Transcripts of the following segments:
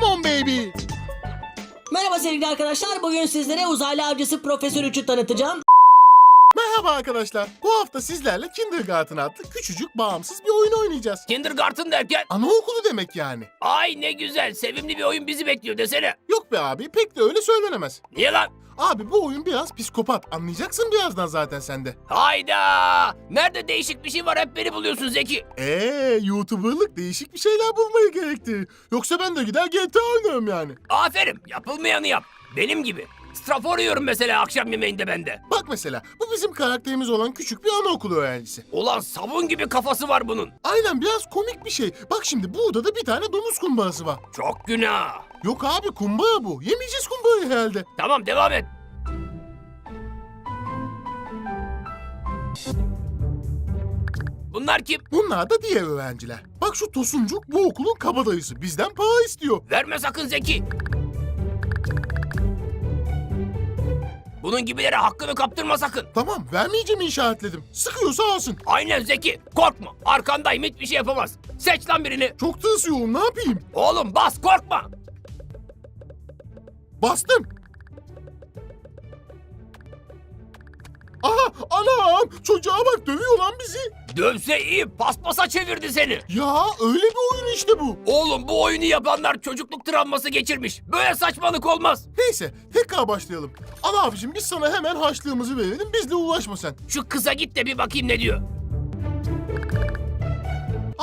Come on baby. Merhaba sevgili arkadaşlar. Bugün sizlere uzaylı avcısı Profesör 3'ü tanıtacağım. Merhaba arkadaşlar. Bu hafta sizlerle Kindergarten adlı küçücük bağımsız bir oyun oynayacağız. Kindergarten derken Anaokulu demek yani. ay ne güzel sevimli bir oyun bizi bekliyor desene. Yok be abi pek de öyle söylenemez. Niye lan? Abi bu oyun biraz psikopat. Anlayacaksın birazdan zaten sen de. Hayda! Nerede değişik bir şey var hep beni buluyorsun Zeki. Eee YouTuber'lık değişik bir şeyler bulmayı gerektirir. Yoksa ben de gider GTA oynarım yani. Aferin yapılmayanı yap. Benim gibi. Strafor yiyorum mesela akşam yemeğinde bende. Bak mesela bu bizim karakterimiz olan küçük bir anaokulu öğrencisi. Ulan sabun gibi kafası var bunun. Aynen biraz komik bir şey. Bak şimdi burada da bir tane domuz kumbağası var. Çok günah. Yok abi kumbağa bu. Yemeyeceğiz kumbağayı herhalde. Tamam devam et. Bunlar kim? Bunlar da diğer öğrenciler. Bak şu tosuncuk bu okulun kabadayısı. Bizden para istiyor. Verme sakın Zeki. Bunun gibilere hakkını kaptırma sakın. Tamam vermeyeceğim işaretledim. Sıkıyorsa alsın. Aynen Zeki. Korkma. Arkandayım hiçbir şey yapamaz. Seç lan birini. Çok tırsıyorum ne yapayım? Oğlum bas korkma. Bastım. Anam çocuğa bak dövüyor lan bizi. Dövse iyi paspasa çevirdi seni. Ya öyle bir oyun işte bu. Oğlum bu oyunu yapanlar çocukluk travması geçirmiş. Böyle saçmalık olmaz. Neyse tekrar başlayalım. Al abicim biz sana hemen harçlığımızı verelim bizle uğraşma sen. Şu kıza git de bir bakayım ne diyor.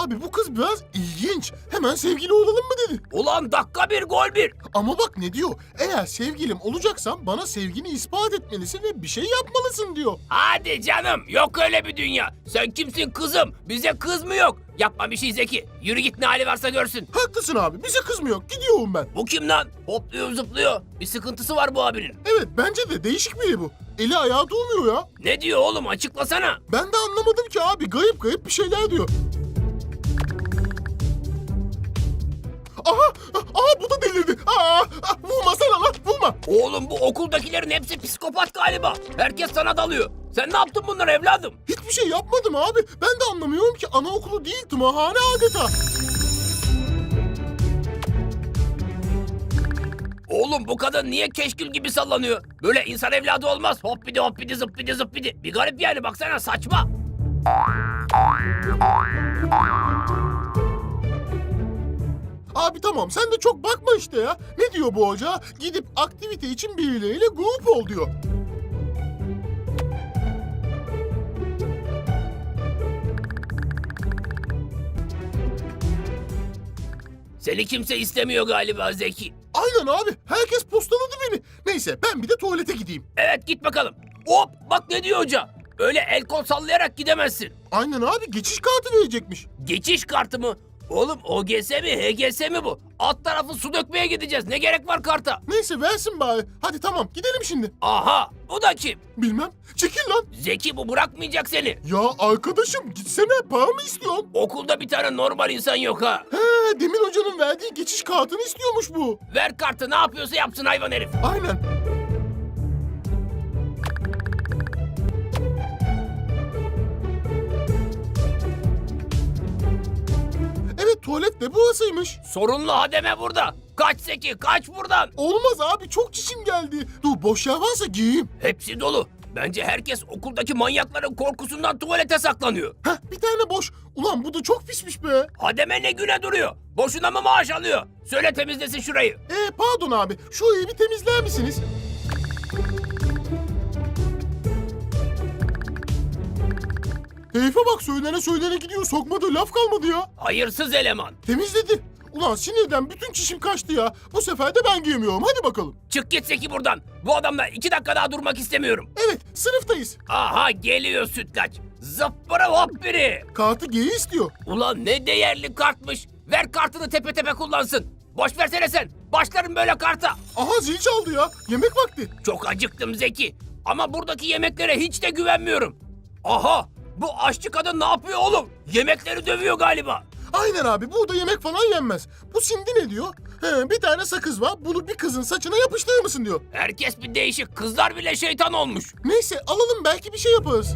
Abi bu kız biraz ilginç. Hemen sevgili olalım mı dedi. Ulan dakika bir gol bir. Ama bak ne diyor? Eğer sevgilim olacaksan bana sevgini ispat etmelisin ve bir şey yapmalısın diyor. Hadi canım yok öyle bir dünya. Sen kimsin kızım? Bize kız mı yok? Yapma bir şey Zeki. Yürü git ne hali varsa görsün. Haklısın abi bize kızmıyor. Gidiyorum ben. Bu kim lan? Hopluyor zıplıyor. Bir sıkıntısı var bu abinin. Evet bence de değişik biri bu. Eli ayağı durmuyor ya. Ne diyor oğlum açıklasana. Ben de anlamadım ki abi. Garip garip bir şeyler diyor. Aha! Aha bu da delirdi. Aa! Vurma sana lan vurma. Oğlum bu okuldakilerin hepsi psikopat galiba. Herkes sana dalıyor. Sen ne yaptın bunlar evladım? Hiçbir şey yapmadım abi. Ben de anlamıyorum ki anaokulu değil tımarhane adeta. Oğlum bu kadın niye keşkül gibi sallanıyor? Böyle insan evladı olmaz. Hoppidi hoppidi zıppidi zıppidi. Bir garip yani baksana saçma. Abi tamam sen de çok bakma işte ya. Ne diyor bu hoca? Gidip aktivite için birileriyle grup ol diyor. Seni kimse istemiyor galiba Zeki. Aynen abi. Herkes postaladı beni. Neyse ben bir de tuvalete gideyim. Evet git bakalım. Hop bak ne diyor hoca. Öyle el kol sallayarak gidemezsin. Aynen abi geçiş kartı verecekmiş. Geçiş kartı mı? Oğlum OGS mi HGS mi bu? Alt tarafı su dökmeye gideceğiz. Ne gerek var karta? Neyse versin bari. Hadi tamam gidelim şimdi. Aha bu da kim? Bilmem. Çekil lan. Zeki bu bırakmayacak seni. Ya arkadaşım gitsene para mı istiyorsun? Okulda bir tane normal insan yok ha. He Demir Hoca'nın verdiği geçiş kartını istiyormuş bu. Ver kartı ne yapıyorsa yapsın hayvan herif. Aynen. Tuvalet de burasıymış. Sorunlu hademe burada. Kaç Zeki kaç buradan. Olmaz abi çok çişim geldi. Dur boş yer varsa giyeyim. Hepsi dolu. Bence herkes okuldaki manyakların korkusundan tuvalete saklanıyor. Heh bir tane boş. Ulan bu da çok pismiş be. Hademe ne güne duruyor? Boşuna mı maaş alıyor? Söyle temizlesin şurayı. E pardon abi şu evi bir temizler misiniz? Herife bak söylene söylene gidiyor sokmadı laf kalmadı ya. Hayırsız eleman. Temizledi. Ulan sinirden bütün çişim kaçtı ya. Bu sefer de ben giyemiyorum. Hadi bakalım. Çık git Zeki buradan. Bu adamla iki dakika daha durmak istemiyorum. Evet sınıftayız. Aha geliyor sütlaç. Zıppırı hop biri. Kartı geri istiyor. Ulan ne değerli kartmış. Ver kartını tepe tepe kullansın. Boş versene sen. Başlarım böyle karta. Aha zil çaldı ya. Yemek vakti. Çok acıktım Zeki. Ama buradaki yemeklere hiç de güvenmiyorum. Aha bu aşçı kadın ne yapıyor oğlum? Yemekleri dövüyor galiba. Aynen abi burada yemek falan yenmez. Bu Sindi ne diyor? He, bir tane sakız var. Bunu bir kızın saçına yapıştırır mısın diyor. Herkes bir değişik. Kızlar bile şeytan olmuş. Neyse alalım belki bir şey yaparız.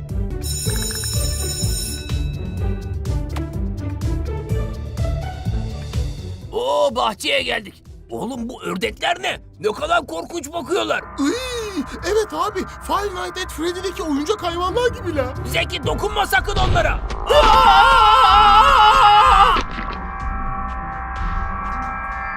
Oo bahçeye geldik. Oğlum bu ördekler ne? Ne kadar korkunç bakıyorlar. Iy, evet abi Five Nights at Freddy'deki oyuncak hayvanlar gibiler. Zeki dokunma sakın onlara. Aa!